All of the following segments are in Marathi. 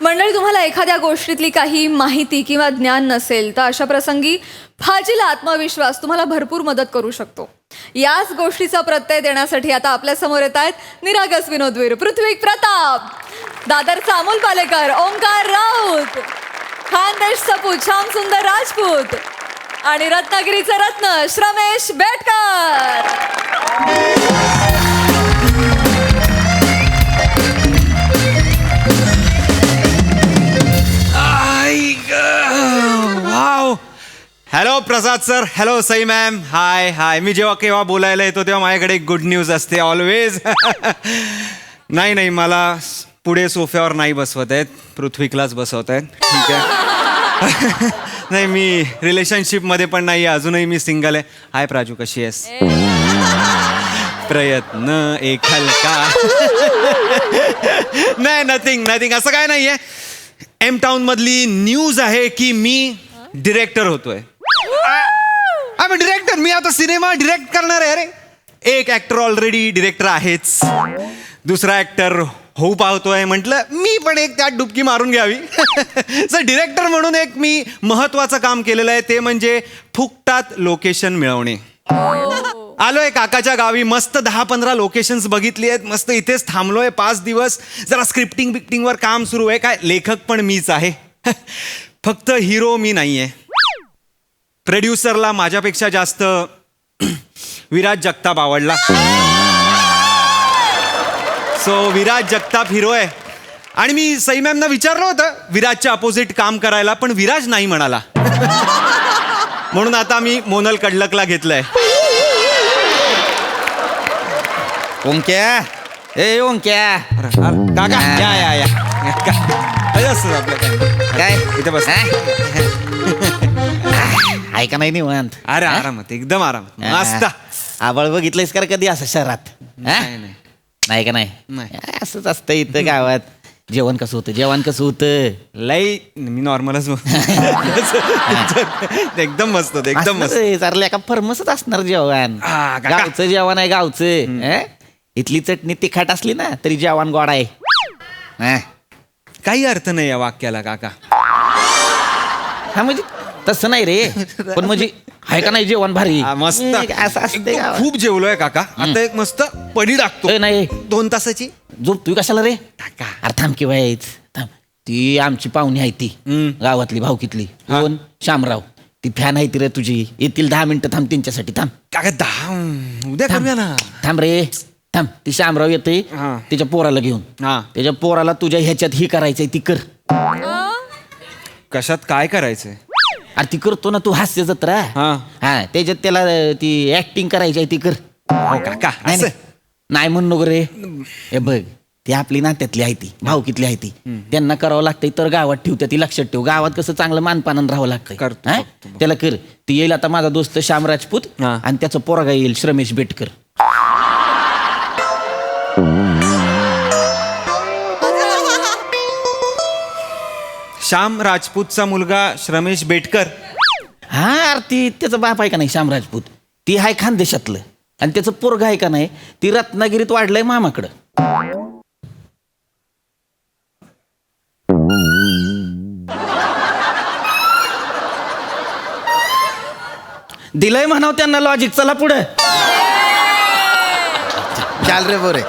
मंडळी तुम्हाला एखाद्या गोष्टीतली काही माहिती किंवा ज्ञान नसेल तर अशा प्रसंगी फाजील आत्मविश्वास तुम्हाला भरपूर मदत करू शकतो. याच गोष्टीचा प्रत्यय देण्यासाठी आता आपल्यासमोर येत आहेत निरागस विनोदवीर पृथ्वी प्रताप. दादरचा अमोल पालेकर ओंकार राऊत. खानदेश सपूत श्याम सुंदर राजपूत. आणि रत्नागिरीचं रत्न Shramesh Betkar. Hello Prasad sir hello Sai ma'am hi hi मी जेव्हा केव्हा बोलायला येतो तेव्हा माझ्याकडे गुड न्यूज असते ऑलवेज नाही नाही मला पुढे सोफ्यावर नाही बसवत आहेत. पृथ्वीकलाच बसवत आहेत. ठीक आहे. नाही मी रिलेशनशिपमध्ये पण नाही आहे अजूनही मी सिंगल आहे. हाय प्राजू कशी आहेस? प्रयत्न एक हलका. नाही नथिंग नथिंग असं काय नाहीये. एम टाउन मधली न्यूज आहे की मी डिरेक्टर होतोय. आम्ही डिरेक्टर मी आता सिनेमा डिरेक्ट करणार आहे अरे. एक ऍक्टर ऑलरेडी डिरेक्टर आहेच. दुसरा ऍक्टर होऊ पाहतोय म्हटलं मी पण एक त्यात डुबकी मारून घ्यावी. सर डिरेक्टर म्हणून एक मी महत्वाचं काम केलेलं आहे ते म्हणजे फुकटात लोकेशन मिळवणे. आलोय काकाच्या गावी मस्त दहा पंधरा लोकेशन्स बघितली आहेत मस्त इथेच थांबलोय पाच दिवस. जरा स्क्रिप्टिंग बिक्टिंगवर काम सुरू आहे काय लेखक पण मीच आहे. फक्त हिरो मी नाहीये. प्रोड्युसरला माझ्यापेक्षा जास्त विराज जगताप आवडला. सो विराज जगताप हिरो आहे आणि मी सई मॅमना विचारलं होतं विराजच्या अपोजिट काम करायला पण विराज नाही म्हणाला. म्हणून आता मी मोनल कडलकला घेतलंय. ओंक्या. ए ओंक्या. काका. या या या. का- काय असतं आपलं काय काय? इथे बस. ऐका नाही निवांत. अरे आरामात एकदम आरामात. मस्त आबळ बघितलंयस का रे कधी असं शहरात? हा? नाही, नाही. नाही का नाही? नाही. असंच असतं इथं गावात. जेवण कसं होतं? जेवण कसं होतं? लई मी नॉर्मलच एकदम मस्त होतं, एकदम मस्त. चाललं का फर्मसच असणार जेवण. हा, काका. गावचं जेवण आहे गावचं. हं? इथली चटणी तिखट असली ना तरी जेवण गोड आहे? काही अर्थ नाही या वाक्याला काका. हा म्हणजे तसं नाही रे. पण म्हणजे आहे का नाही जेवण भारी? हा, मस्त. असं असते एकदम. खूप जेवलोय काका. आता एक मस्त पडी टाकतो. ए, नाही. दोन तासाची? झोपतोय कशाला रे? टाका. अरे थांब किंवा यायच थांब. ती आमची पाहुणी आहे ती. हम्म. गावातली भावकीतली हा. कोण? शामराव. ती फॅन आहे ती रे तुझी. येतील दहा मिनिटं थांब त्यांच्यासाठी थांब. काका दहा उद्या करूया ना. थांब रे. थांब. ती शामराव येते हा. त्याच्या पोराला घेऊन. हा. त्याच्या पोराला तुझ्या ह्याच्यात ही करायचंय ती कर. कशात काय करायचंय? अरे ती करतो ना तू हास्य जत्रा. हा. हा त्याच्यात त्याला ती ऍक्टिंग करायची आहे ती कर. हो काका नाही, असं? नाही. नाही म्हणू नको रे. हे बघ ती आपली नात्यातली आहे ती भावकीतली आहे ती. त्यांना करावं लागतंय तर गावात ठेवत्या ती लक्षात ठेव. गावात कसं चांगलं मानपानानं राहावं लागतंय. करतो, हा? त्याला कर. ती येईल आता माझा दोस्त श्याम राजपूत हा. आणि त्याचं पोरगा येईल श्रमेश बेटकर. श्याम राजपूतचा मुलगा श्रमेश बेटकर. हा अरे ती त्याचं बाप आहे का नाही श्याम राजपूत? ती आहे खानदेशातलं आणि त्याचं पोरगा आहे का नाही ती रत्नागिरीत वाढलंय मामाकडं. दिलंय म्हणाव त्यांना लॉजिक चला पुढे. चाल रे बोरे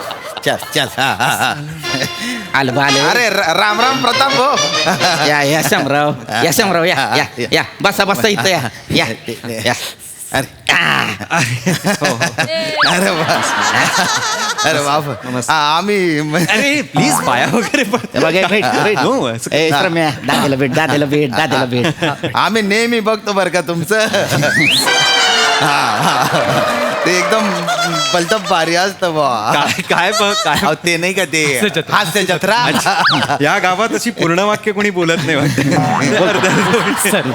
चल चल. हा, हा, हा. आलं बा आलं अरे र- राम राम प्रताप हो या या शामराव या शामराव या या या बसा बसा इथं या या या अरे हो, अरे वा अरे बाप नमस्ते. आ- आम्ही म- अरे प्लीज पाया वगैरे पण बघ, हे भेट, भेट. No, असं ए, श्रम्या, दादाला भेट दादाला भेट दादाला भेट आम्ही नेहमी बघतो बरं का तुमचं हा, हा. ते एकदम पलटप भारी असतं बा काय काय ब- काय अहो, ते नाही का ते? हास्य जत्रा. या गावात अशी पूर्ण वाक्य कोणी बोलत नाही वाटतं. सर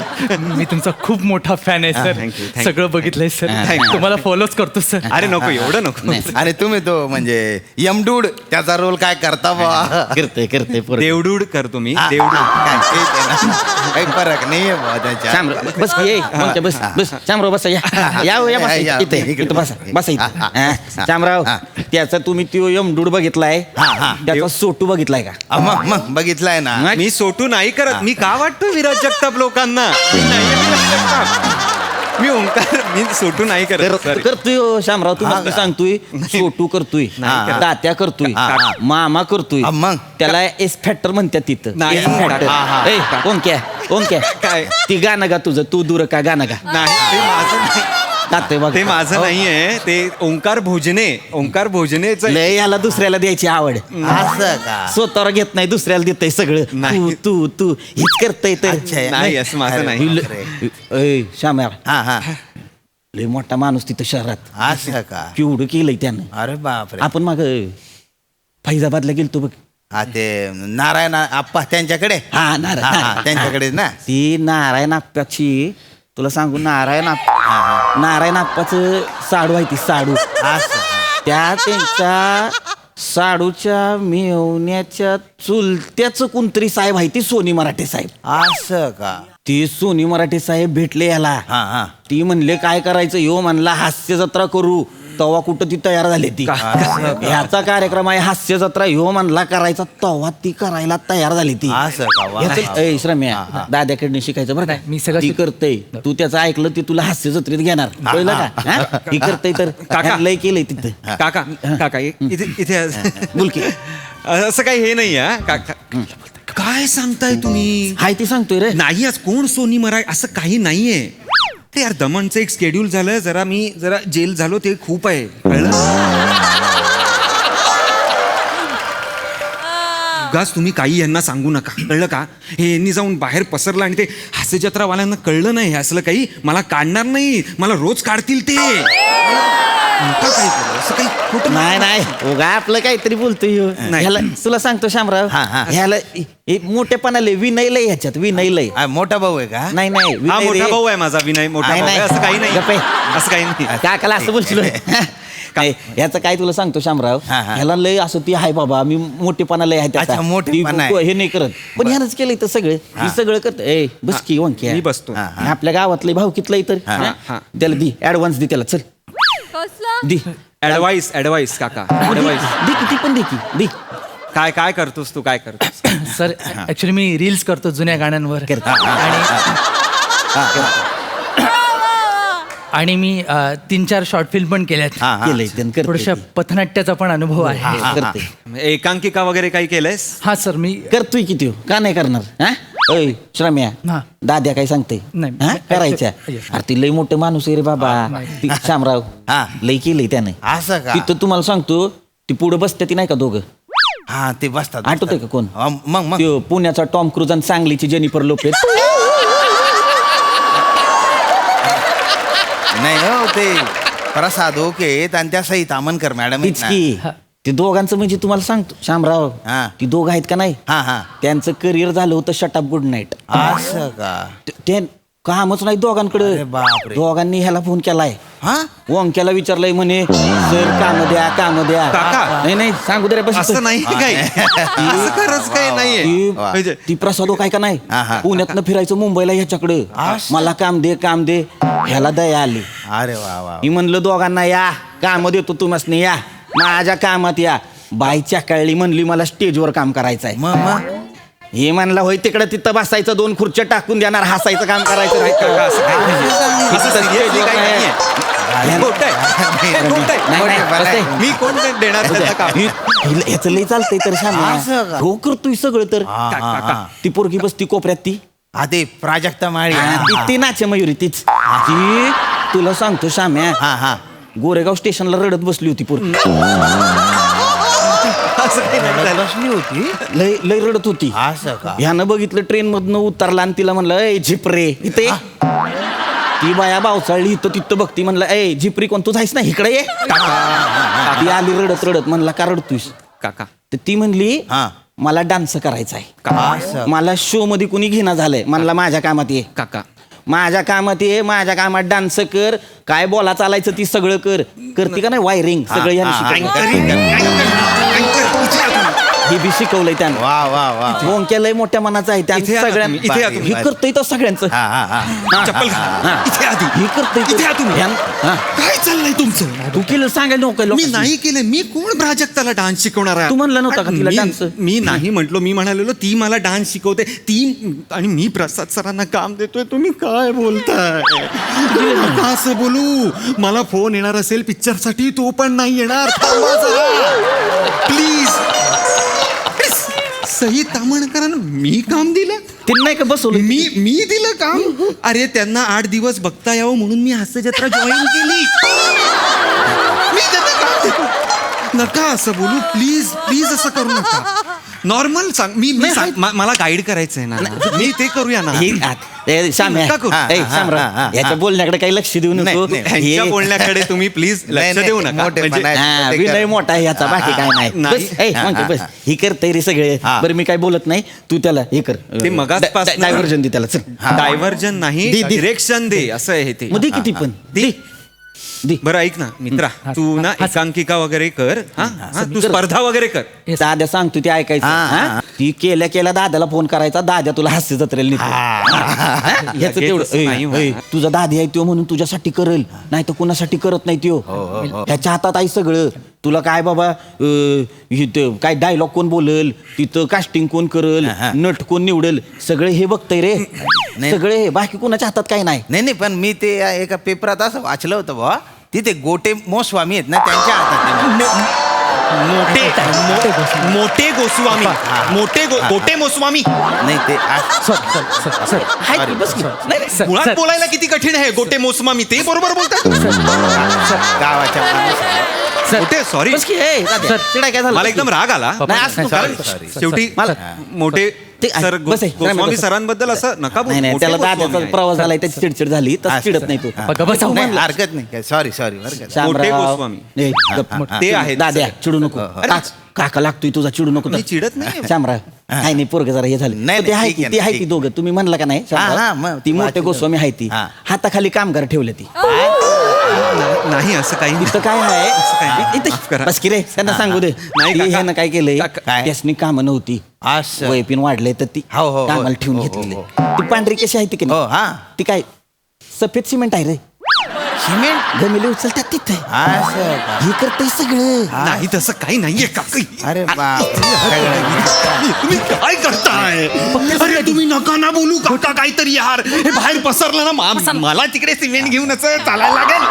मी तुमचा खूप मोठा फॅन आहे thank you, सर thank सगळं बघितलंय सर. thank you. तुम्हाला फॉलोच करतो सर. अरे नको एवढं नको. आणि तुम्ही तो म्हणजे यमडूड त्याचा रोल काय करता बा करते करते पोरं. देवडूड करतो मी देवडूड काय ते ते ना. काही फरक नाहीये बा त्याच्या शामराव बस ये मग बस बस. शामराव बस या. या हो, या बस या, इथे इकडे. इथं बसा बसा हा, हा, इथं. हा, शामराव हा. त्याचा तुम्ही तो यमडूड बघितलाय हा, हा. त्याचा सोटू बघितलाय का अ, मग मग बघितलाय ना नाही. मी सोटू नाही करत मी का वाटतो विराज जगताप लोकांना मी नाही आहे विराज जगताप. मी ओंकार मी सोटू नाही करत कर- sorry. करतोय हो, शामराव हा तुम्हाला का? सांगतोय सोटू करतोय. तात्या करतोय हा, हा. मामा करतोय हा, मग? त्याला एस फॅक्टर म्हणतात तिथं नाही. एस फॅक्टर हा. ए, कोण क्या? ती गाणं गा तुझं तू दूर का गाणं गा नाही ते माझं नाही. तात्या बघ. ते माझं नाहीये ते ओंकार भोजने ओंकार भोजनेच लय याला दुसऱ्याला द्यायची आवड. असं का? स्वतःवर घेत नाही दुसऱ्याला देतय सगळं. नाही. तू तू तू हेच करतय तर अच्छा, नाही असं माझं नाही. श्याम्या. हा हा. लय मोठा माणूस तिथं शहरात. असं का? केवढं केलंय त्यानं. अरे बापरे. आपण माग फैजाबादला गेलतो बघ. हा ते नारायण आप्पा त्यांच्याकडे? हा नारायण हा, हा, त्यांच्याकडे ना? ती नारायण आप्पाची तुला सांगू नारायण आप्पा नारायण आप्पाचं साडू आहे ती साडू. असं. त्या त्यांच्या साडूच्या मेवण्याच्या चुलत्याचं कोणतरी साहेब आहे ती सोनी मराठे साहेब. असं का? ती सोनी मराठे साहेब भेटले याला. हा हा. ती म्हणले काय करायचं? यो म्हणला हास्य जत्रा करू. तवा कुठं ती तयार झाली ती. ह्याचा कार्यक्रम आहे हास्य जत्रा ह्यो म्हणला करायचा तवा ती करायला तयार झाली ती. असं का? वा, ह्याचं- वा. ए, श्रम्या दाद्याकडनं शिकायचं बरं नाही, मी सगळं ती करतय. तू त्याचं ऐकलं ती तुला हास्य जत्रेत घेणार. कळलं का? हा? ती करतय तर काका. लय केलंय तिथं. काका काका इ- इथे इथे बोल की. असं काही हे नाही हा. काका काय सांगताय तुम्ही? हाय ती सांगतोय रे. नाही आज कोण सोनी मराय असं काही नाहीये. ते यार दमनचं एक स्केड्यूल झालं जरा मी जरा जेल झालो ते खूप आहे. कळलं? उगाच तुम्ही काही यांना सांगू नका. कळलं का? हे यांनी जाऊन बाहेर पसरलं आणि ते हास्य जत्रावाल्यांना कळलं नाही. हे असलं काही मला काढणार नाही. मला रोज काढतील ते. नका काही करू, असं काही खोटं नाही नाही. उगा आपलं काहीतरी बोलतोय ह्यो. नाही. ह्याला तुला सांगतो शामराव. हा, हा. ह्याला हे मोठेपणा लय विनय लय ह्याच्यात विनय लय. हा, मोठा भाऊ आहे का? नाही नाही. हा विनय मोठा रे. भाऊ आहे माझा विनय मोठा नाही, भाऊ आहे. नाही. असं काही गप्प. आहे. नाही असं काही नाही. काकाला असं बोलशील काय? याचं काय तुला सांगतो शामराव हा, हा. ह्याला लय असं ती आहे बाबा मी मोठेपणा लय आहे त्याचा. अच्छा, मोठेपणा ती आहे. हे नाही करत. पण ह्यानंच केलंय तर सगळं. हे. सगळं करत ए बस की वंक्या. मी बसतो. हा, आणि आपल्या गावातले भाऊ कितलंय तर हा. त्याला दी ऍडव्हान्स दे त्याला चल. कसला? दी. ऍडवाइस ऍडवाइस काका. ऍडवाइस दे की ती पण दे की दे. काय काय करतोस तू काय करतोस? सर ऍक्च्युली मी रील्स करतो जुन्या गाण्यांवर. करतो. आणि मी अ, तीन चार शॉर्ट फिल्म पण केल्यात. हा, हा. केलंय त्यानं ती. पथनाट्याचा पण अनुभव आहे. हा, करते. एकांकिका वगैरे काही केलंयस? हा सर मी करतोय किती का नाही करणार? हा? ओय श्रम्या हा. दाद्या काय सांगते नाही. हा? करायच्या? Yes. अरे ती लय मोठं माणूस आहे रे बाबा. ती शामराव. हा. लय केलंय त्यानं. असं का? तिथं तुम्हाला सांगतो ती पुढे बसते ती नाही का दोघं? हा ते बसतात आठवतंय का कोण? हा, मग मग. त्यो पुण्याचा टॉम क्रूज आणि सांगलीची जेनिफर लोपेज. नाही हो ते प्रसाद ओके आणि त्या सहित आमनकर मॅडम आहेत तीच ना. की. ते दोघांचं म्हणजे तुम्हाला सांगतो शामराव हा. ती दोघं आहेत का नाही? हा हा. त्यांचं करिअर झालं होतं शटअप गुड नाईट. असं का? ते कामच नाही दोघांकडे. अरे बापरे. दोघांनी ह्याला फोन केलाय. हा? वंक्याला विचारलंय म्हणे सर काम द्या काम द्या. काका. नाही नाही सांगू दे रे बस. असं नाही काही. असं खरंच काही नाहीये. ती म्हणजे ती प्रसादो काय का नाही? हा, हा. पुण्यातनं फिरायचं मुंबईला ह्याच्याकडे. मला काम दे काम दे. ह्याला दया आली. अरे वा वा मी म्हणलं दोघांना या. काम देतो तुम्हाला या. माझ्या कामात या. बाईच्या कळली म्हणली मला स्टेजवर काम करायचं आहे मग मग? हे म्हणलं होय तिकडे तिथं बसायचं दोन खुर्च्या टाकून देणार हसायचं काम करायचं नाही का? असं काही नाहीये. असं seriously काही नाहीये. हे खोटं आहे. हे खोटं आहे. नाही, नाही, बरं आहे. बसते. मी कोण देणार त्याचं काम हि- हिला- ह्याचं लय चालतंय तर असं का? हो करतोय सगळं तर हा, हा, हा. ती पोरगी बसती कोपऱ्यात ती हा ते प्राजक्ता माळी हा, ती ती नाचे मयुरी तीच ती तुला सांगतो शाम्या हा हा गोरेगाव स्टेशनला रडत बसली होती पोरगी असं काही नाही झालं. बसली होती? लय लय रडत होती. असं का? ह्यानं बघितलं ट्रेन मधनं उतरला आणि तिला म्हणलं ए झिपरे इथे ये." ती बाया बावचाळली इथं तिथं बघती म्हणलं ए झिपरी कोण? तू जायस ना इकडे ये. ती आली रडत रडत म्हणला का रडतोयस? काका. तर ती म्हणली हा. मला डान्स करायचा आहे असं. मला शो मध्ये कुणी घेणं झालंय. म्हणला माझ्या कामात ये. काका. माझ्या कामात ये माझ्या कामात डान्स कर. काय बोला चालायचं ती सगळं कर. करते का नाही? वायरिंग सगळं ह्यानं. शिकवलं. हे बी शिकवलंय त्यानं. वा वा वा ओंक्या लय मोठ्या मनाचा आहे त्या इथे या सगळ्या तुम्ही, इथे या तुम्ही. हे करतोय तर सगळ्यांचं. हा हा हा. हा, चप्पल हा, घाला. हा. इथे आधी हे करतोय तो. इथे या तुम्ही. ह्यान- हा. काय चाललंय तुमचं? तू केलं सांगायला नको मी लोकांनी. नाही केलं. मी कोण प्राजक्ताला डान्स शिकवणार आहे? तू म्हणला नव्हता का तिला मी- dance? मी नाही म्हटलो. मी म्हणालेलो ती मला डान्स शिकवते. ती आणि मी प्रसाद सरांना काम देतोय. तुम्ही काय बोलताय? नका असं बोलू. मला फोन येणार असेल पिक्चरसाठी तो पण नाही येणार. प्लीज. सही तामणकरांना मी काम दिलं. तिने नाही का बसवलं? मी मी दिलं काम. अरे त्यांना आठ दिवस बघता यावं म्हणून मी हास्य जत्रा जॉईन केली. मी त्यांना काम देतो नका असं बोलू. प्लीज प्लीज असं करू नका. नॉर्मल सांग मी मी सांग- म- मला गाईड करायचंय ना मी ते करूया ना हे आ- ए, श्याम नका करू. ए, हा, हा, हा. याच्या बोलण्याकडे काही लक्ष देऊ नको नाही, नाही. ह्यांच्या हे- बोलण्याकडे तुम्ही प्लीज नाही, लक्ष नाही, देऊ नका मोठेपणा म्हणजे- आहे. हा, ते विनय कर. मोठा आहे याचा बाकी काय नाही नाही. बस ए, हा, म्हणजे हा, बस हा. ही करतय रे सगळे हा. बरं मी काय बोलत नाही तू त्याला हे कर ते मगाचपासनं- डायव्हर्जन दे त्याला चल डायव्हर्जन नाही दे, दे. डिरेक्शन दे असं आहे ते मग दे किती पण दे दे. बरं ऐक ना मित्रा तू ना एकांकिका वगैरे कर हा? हा, तू स्पर्धा वगैरे कर. दाद्या सांगतो ते ऐकायचं. हा, हा? हा. ती केल्या केल्या दाद्याला फोन करायचा दाद्या तुला हास्य जत्रेला नेतो. ह्याचं लगेच तेवढं. असं ए, नाही होणार. तुझा दादी आहे तो म्हणून तुझ्यासाठी करेल नाही तर कुणासाठी करत नाही त्यो. ह्याच्या हातात आहे सगळं. तुला काय बाबा अं, इथं काय डायलॉग कोण बोलल तिथं कास्टिंग कोण करल हा. नट कोण निवडल सगळे हे बघतय रे. नाही. सगळे हे. बाकी कुणाच्या हातात काही नाही. नाही नाही पण मी ते एका पेपरात असं वाचलं होतं बुवा. तिथे गोटे मोस्वामी आहेत ना त्यांच्या हातात मोठे मोठे गोस्वामी. मोठे गो- गोटे मोस्वामी नाही ते आज- सर. Sir sir sir. हाय की बस की. नाही, नाही. सर, मुळात सर, बोलायला किती कठीण आहे गोटे मोस्वामी ते बरोबर बोलतात? गावाच्या माणूस- सर, मोठे सॉरी. बस की, ए, दाद्या, सर, चिडाय काय झालं? मला एकदम राग आला. नाही, कारण. शेवटी मला- मोठे ते- सर बस आहे, गोस्वामी बस. सरांबद्दल असं नका बोलू. नाही नाही मोठे त्याला गोस्वामी आहेत. प्रवास झालाय त्याची चिडचिड झाली तर. चिडत नाही तू बघा, बसा. नाही, हरकत नाही सॉरी सॉरी बरं का मोठे शामराव. गोस्वामी. ए, गप. ते आहेत दाद्या सगळे. चिडू नको अरे. काक- काका लागतोय तुझा चिडू नको मी चिडत नाही. शामराव नाही नाही पोरग जरा हे झालं नाही, ते आहे ठीक की आहे ती आहे ठीक ती दोघं तुम्ही म्हणला का नाही? हा, हा, मग ती मोठे. गोस्वामी आहे ती हा. हाताखाली कामगार ठेवले ती नाही असं काही इथं काय आहे नाही. इथं- माफ करा. बस की रे त्यांना सांगू दे नाही, ती काका. ह्यानं काय केलंय काका. काय? त्यासनी कामं नव्हती असं. वयपिन वाढले तर ती हो, हो, हो. कामाला ठेवून हो, हो, घेतलेली हो. ती पांढरी कशी आहे ती की हो नाही? हा ती काय सफेद सिमेंट आहे रे सिमेंट गमिले उचलतात तिथे. असं का? हे करतंय सगळं. नाही तसं काही नाहीये काका अरे बाप. तुम्ही काय करताय? अरे तुम्ही नका ना बोलू काका काहीतरी यार. हे बाहेर पसरलं ना मा- मला तिकडे सिमेंट घेऊन असं चालायला लागेल.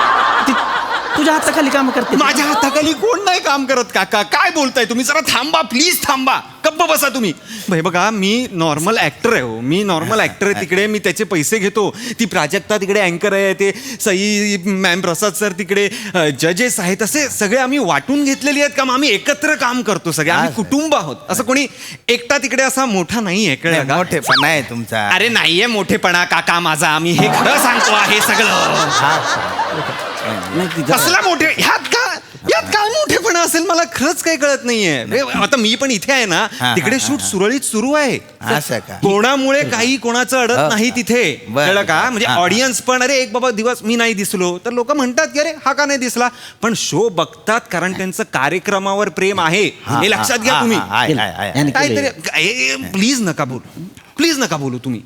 तुझ्या हाताखाली काम करते माझ्या हाताखाली कोण नाही काम करत काका? काय बोलताय तुम्ही? जरा थांबा प्लीज थांबा. गप्प बसा तुम्ही. भाई बघा मी नॉर्मल ऍक्टर आहे हो. मी नॉर्मल ऍक्टर आहे तिकडे. मी त्याचे पैसे घेतो. ती प्राजक्ता तिकडे अँकर आहे ते सई मॅम प्रसाद सर तिकडे. जजेस आहेत असे. सगळे आम्ही वाटून घेतलेली आहेत काम. आम्ही एकत्र काम करतो सगळे. आम्ही. कुटुंब आहोत. असं कोणी एकटा तिकडे असा मोठा नाही आहे कळलं का? मोठे पण आहे तुमचा. अरे नाहीये मोठेपणा काका माझा. आम्ही हे खरं सांगतो आहे सगळं. कसला मोठे ह्यात का यात काय मोठेपणा असेल? मला खरंच काही कळत नाहीये. आता मी पण इथे आहे ना हा, तिकडे शूट. सुरळीत सुरू आहे. का? कोणामुळे काही कोणाचं अडत. नाही तिथे. बरं. कळलं का? म्हणजे हा, हा. ऑडियन्स पण अरे एक बाबा दिवस मी नाही दिसलो. तर लोक म्हणतात की अरे हा का नाही दिसला? पण शो बघतात कारण त्यांचं कार्यक्रमावर प्रेम आहे. हा, लक्षात घ्या तुम्ही. काहीतरी प्लीज नका बोलू. प्लीज नका बोलू तुम्ही.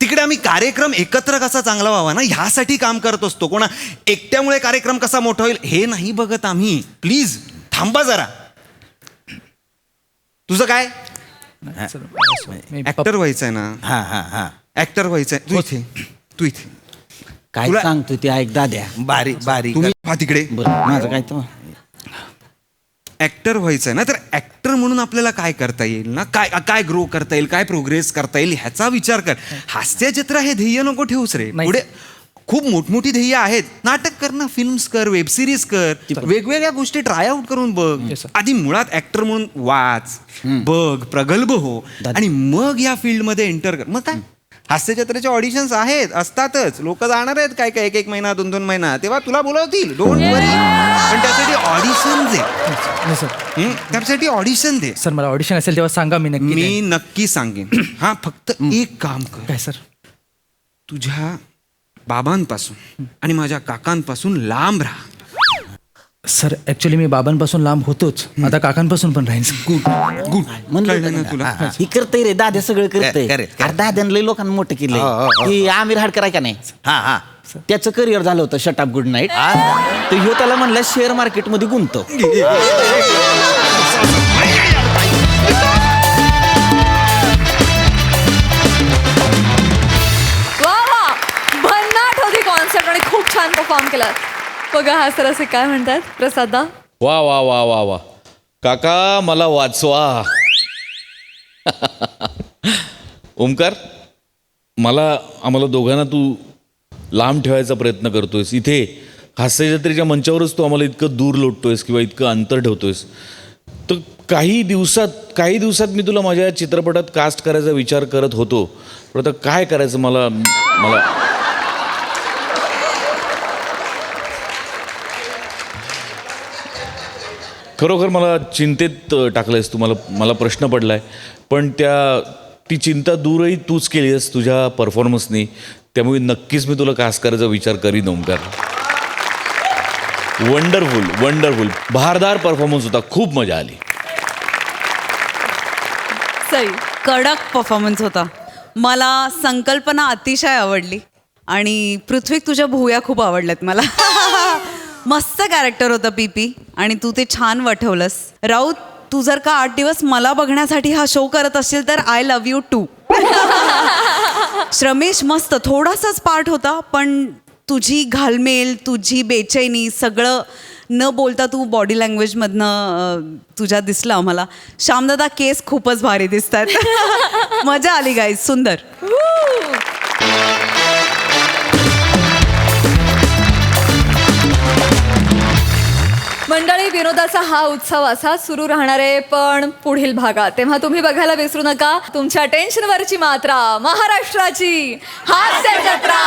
तिकडे आम्ही कार्यक्रम एकत्र कसा चांगला व्हावा ना ह्यासाठी काम करत असतो. कोणा एकट्यामुळे कार्यक्रम कसा मोठा होईल हे नाही बघत आम्ही. प्लीज थांबा जरा. तुझं काय? ऍक्टर व्हायचंय ना. हा हा हा. ऍक्टर व्हायचंय. तू इथे तू इथे. काय तुला- सांगतो ते ऐक दाद्या. बारीक बारीक. तुम्ही पहा तिकडे. बरं माझं काय तर ऍक्टर व्हायचंय ना तर ऍक्टर म्हणून आपल्याला काय करता येईल ना? काय काय ग्रो करता येईल काय प्रोग्रेस करता येईल ह्याचा विचार कर. हास्यचित्र हे ध्येय नको ठेवूस रे. पुढे खूप मोठमोठी ध्येय आहेत. नाटक कर ना फिल्म्स कर वेब सिरीज कर. वेगवेगळ्या गोष्टी ट्राय आउट करून बघ. आधी मुळात ऍक्टर म्हणून वाच बघ प्रगल्भ हो. आणि मग या फील्डमध्ये एंटर कर. मग काय? हास्यचित्राचे ऑडिशन्स आहेत असतातच. लोक जाणार आहेत काय काय एक एक महिना दोन दोन महिना. तेव्हा तुला बोलवतील. डोंट वरी पण त्यासाठी ऑडिशन नाही, सर हं? त्यासाठी ऑडिशन दे. सर मला ऑडिशन असेल तेव्हा सांगा मी नक्की मी. नक्की सांगेन. हा फक्त एक काम कर. काय सर तुझ्या बाबांपासून आणि माझ्या काकांपासून लांब राहा. सर ऍक्च्युली मी बाबांपासून लांब होतोच. आता काकांपासून पण राहीन. गुड गुड म्हणलं तुला? ही करतय रे दाद्या सगळं करतय. दाद्यानं लय लोकांना मोठं हो, हो, केलंय हो. की आमिर हाडकर आहे का नाही? हा हा. त्याचं करिअर झालं होतं शटअप गुड नाईट तर ह्यो त्याला म्हणलं शेअर मार्केटमध्ये गुंतव. वा वा. भन्नाट होती कॉन्सर्ट आणि खूप छान परफॉर्म केला. बघा हा सर असे काय म्हणतात? प्रसादा? वा वा वा वा वा. काका मला वाचवा. ओमकार मला आम्हाला दोघांना तू लांब ठेवायचा प्रयत्न करतोयस. इथे हास्यजत्रेच्या मंचावरच तू आम्हाला इतकं दूर लोटतोयस किंवा इतकं अंतर ठेवतोयस. तर काही दिवसात काही दिवसात मी तुला माझ्या चित्रपटात कास्ट करायचा विचार करत होतो. पण आता काय करायचं मला मला? खरोखर मला चिंतेत टाकलं टाकलंयस तू. मला मला प्रश्न पडला आहे पण त्या ती चिंता दूरही तूच केली आहेस तुझ्या परफॉर्मन्सनी त्यामुळे नक्कीच मी तुला कास करायचा विचार करीन ओमकार. वंडरफुल वंडरफुल भारदार परफॉर्मन्स होता खूप मजा आली. सई कडक परफॉर्मन्स होता. मला संकल्पना अतिशय आवडली आणि पृथ्वीक तुझ्या भुया खूप आवडल्यात मला. मस्त कॅरेक्टर होता पी पी आणि तू ते छान वठवलंस. राऊत तू जर का आठ दिवस मला बघण्यासाठी हा शो करत असशील तर I love you too Shramesh मस्त थोडासाच पार्ट होता पण तुझी घालमेल तुझी बेचैनी सगळं न बोलता तू बॉडी लँग्वेजमधनं तुझ्या दिसलं आम्हाला. श्यामदादा केस खूपच भारी दिसतात. मजा आली गाईज सुंदर. विनोदाचा हा उत्सव असाच सुरू राहणार आहे पण पुढील भागात. तेव्हा तुम्ही बघायला विसरू नका तुमच्या टेन्शनवरची मात्रा महाराष्ट्राची हास्य जत्रा.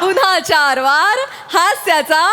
पुन्हा चार वार हास्याचा